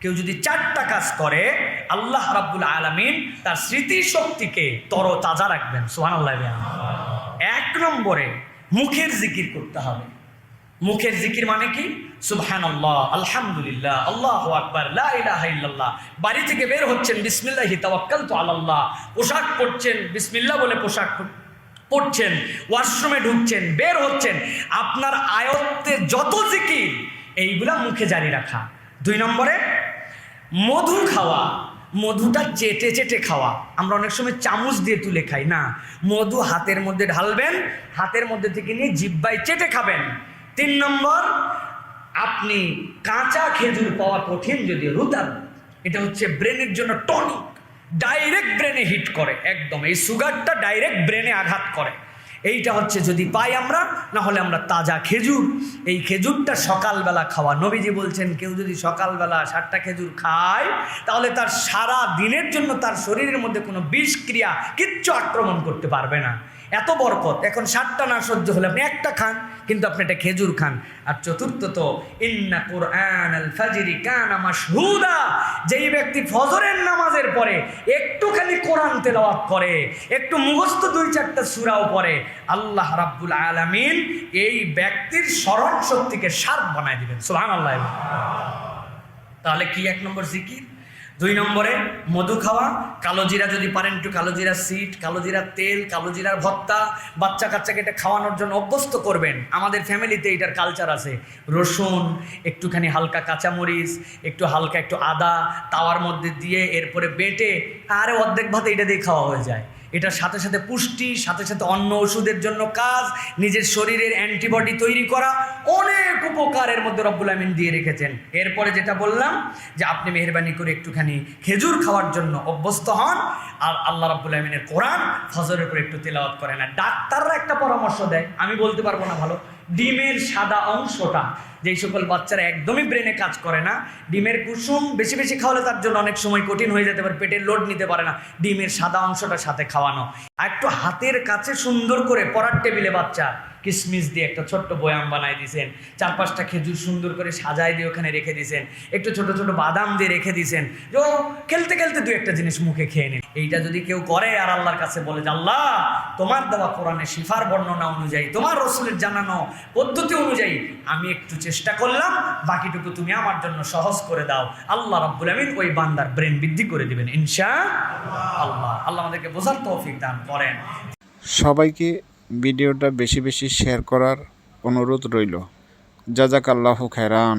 কেউ যদি চারটা কাজ করে, আল্লাহ রাব্বুল আলামিন তার স্মৃতি শক্তিকে তর তাজা রাখবেন। সোহান আল্লাহ এক নম্বরে মুখের জিকির করতে হবে। মুখের জিকির মানে কি? সুবহান আল্লাহ আলহামদুলিল্লাহ, আল্লাহ আকবার ইল্লাল্লাহ। বাড়ি থেকে বের হচ্ছেন, বিসমিল্লাহি তাওয়াক্কালতু আলাল্লাহ পোশাক পরছেন, বিসমিল্লাহ বলে পোশাক পর- পরছেন, ওয়াশরুমে ঢুকছেন, বের হচ্ছেন। আপনার আয়ত্তে যত জিকির, এইগুলা মুখে জারি রাখা। দুই নম্বরে মধু খাওয়া, মধুটা চেটে চেটে খাওয়া। আমরা অনেক সময় চামচ দিয়ে তুলে খাই, না? মধু হাতের মধ্যে ঢালবেন, হাতের মধ্যে থেকে নিয়ে জিব্বাই চেটে খাবেন। তিন নম্বর, আপনি কাঁচা খেজুর পাওয়া কঠিন যদি রুদান, এটা হচ্ছে ব্রেনের জন্য টনিক। ডাইরেক্ট ব্রেনে হিট করে, একদম। এই সুগারটা ডাইরেক্ট ব্রেনে আঘাত করে। এইটা হচ্ছে যদি পাই আমরা না হলে আমরা তাজা খেজুর। এই খেজুরটা সকালবেলা খাওয়া। নবীজি বলছেন, কেউ যদি সকালবেলা সাতটা খেজুর খায়, তাহলে তার সারা দিনের জন্য তার শরীরের মধ্যে কোনো বিষক্রিয়া কিচ্ছু আক্রমণ করতে পারবে না। এত বরকত এখন সাতটা না সহ্য হলে আপনি একটা খান, কিন্তু আপনি এটা খেজুর খান। আর চতুর্থত ইন্না কোরআন আল ফাজরি কানা মাশহুদা যেই ব্যক্তি ফজরের নামাজের পরে একটুখানি কোরআন তেলাওয়াত করে, একটু মুখস্থ দুই চারটা সূরাও পড়ে, আল্লাহ রাব্বুল আলামিন এই ব্যক্তির স্মরণ শক্তিকে শার্প বানায় দিবেন। সুবহানাল্লাহ। তাহলে কি এক নম্বর জিকির? দুই নম্বরে মধু খাওয়া, কালো জিরা যদি পারেন একটু কালো জিরা সিট কালো জিরার তেল, কালো জিরার ভত্তা বাচ্চা কাচ্চাকে এটা খাওয়ানোর জন্য অভ্যস্ত করবেন। আমাদের ফ্যামিলিতে এটার কালচার আছে। রসুন, একটুখানি হালকা কাঁচামরিচ, একটু হালকা একটু আদা, তাওয়ার মধ্যে দিয়ে এরপরে বেটে আরে অর্ধেক ভাতে এটা দিয়ে খাওয়া হয়ে যায়। এটার সাথে সাথে পুষ্টি, সাথে সাথে অন্য ওষুধের জন্য কাজ, নিজের শরীরের অ্যান্টিবডি তৈরি করা অনেক উপকারের মধ্যে রব্বুল আমিন দিয়ে রেখেছেন। এরপরে যেটা বললাম যে আপনি মেহরবানি করে একটুখানি খেজুর খাওয়ার জন্য অভ্যস্ত হন আর আল্লাহ রব্বুল আমিনের কোরআন ফজরের উপরে একটু তেলাওয়াত করেন। আর ডাক্তাররা একটা পরামর্শ দেয়। আমি বলতে পারব না ভালো। ডিমের সাদা অংশটা, যেই সকল বাচ্চারা একদমই ব্রেনে কাজ করে না, ডিমের কুসুম বেশি বেশি খাওয়ালে তার জন্য অনেক সময় কঠিন হয়ে যেতে পারে, পেটের লোড নিতে পারে না। ডিমের সাদা অংশটা সাথে খাওয়ানো। আর একটু হাতের কাছে সুন্দর করে পড়ার টেবিলে বাচ্চা। কিসমিস দিয়ে একটা ছোট্ট বয়াম বানাই দিয়েছেন চার পাঁচটা খেজুর সুন্দর করে সাজায় দিয়ে ওখানে রেখে দিয়েছেন একটু ছোট ছোট বাদাম দিয়ে রেখে দিয়েছেন যে খেলতে খেলতে দু একটা জিনিস মুখে খেয়ে নেন। এইটা যদি কেউ করে আর আল্লাহর কাছে বলে যে, আল্লাহ, তোমার দেওয়া কোরআনে শিফার বর্ণনা অনুযায়ী, তোমার রসুলের জানানো পদ্ধতি অনুযায়ী আমি একটু চেষ্টা করলাম, বাকিটুকু তুমি আমার জন্য সহজ করে দাও। আল্লাহ রাব্বুল আমিন ওই বান্দার ব্রেন বৃদ্ধি করে দিবেন, ইনশা আল্লাহ। আল্লাহ আমাদেরকে বোঝার তৌফিক দান করেন। সবাইকে ভিডিওটা বেশি বেশি শেয়ার করার অনুরোধ রইল। জাজাকাল্লাহ খেরান